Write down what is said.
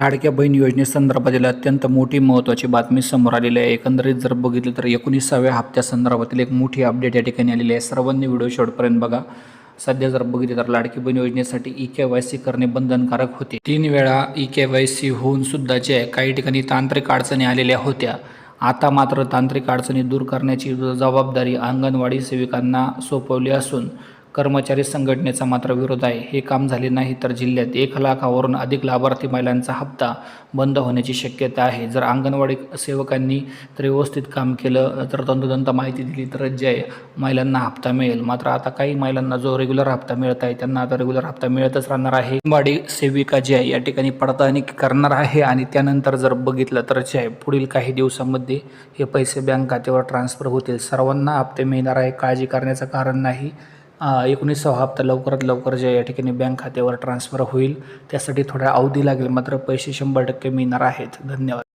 लाडक्या बहीण योजनेसंदर्भातील अत्यंत मोठी महत्त्वाची बातमी समोर आलेली आहे. एकंदरीत जर बघितलं तर एकोणीसाव्या हप्त्यासंदर्भातील एक मोठी अपडेट या ठिकाणी आलेली आहे. सर्वांनी व्हिडिओ शेवटपर्यंत बघा. सध्या जर बघितलं तर लाडकी बहीण योजनेसाठी ई के वाय सी करणे बंधनकारक होते. तीन वेळा ई के वाय सी होऊन सुद्धा जे काही ठिकाणी तांत्रिक अडचणी आलेल्या होत्या आता मात्र तांत्रिक अडचणी दूर करण्याची जबाबदारी अंगणवाडी सेविकांना सोपवली असून कर्मचारी संघटनेचा मात्र विरोध आहे. हे काम झाले नाही तर जिल्ह्यात एक लाखावरून अधिक लाभार्थी महिलांचा हप्ता बंद होण्याची शक्यता आहे. जर अंगणवाडी सेवकांनी तर व्यवस्थित काम केलं तर तंतोतंत माहिती दिली तर जे आहे महिलांना हप्ता मिळेल. मात्र आता काही महिलांना जो रेग्युलर हप्ता मिळत आहे त्यांना आता रेग्युलर हप्ता मिळतच राहणार आहे. अंगणवाडी सेविका जी आहे या ठिकाणी पडताळणी करणार आहे आणि त्यानंतर जर बघितलं तर जे आहे पुढील काही दिवसामध्ये हे पैसे बँक खात्यावर ट्रान्सफर होतील. सर्वांना हप्ते मिळणार आहे. काळजी करण्याचं कारण नाही. एकोणीसावा हप्ता लवकरात लवकर जे या ठिकाणी बँक खात्यावर ट्रान्सफर होईल त्यासाठी थोडा अवधी लागेल मात्र पैसे शंभर टक्के मिळणार आहेत. धन्यवाद.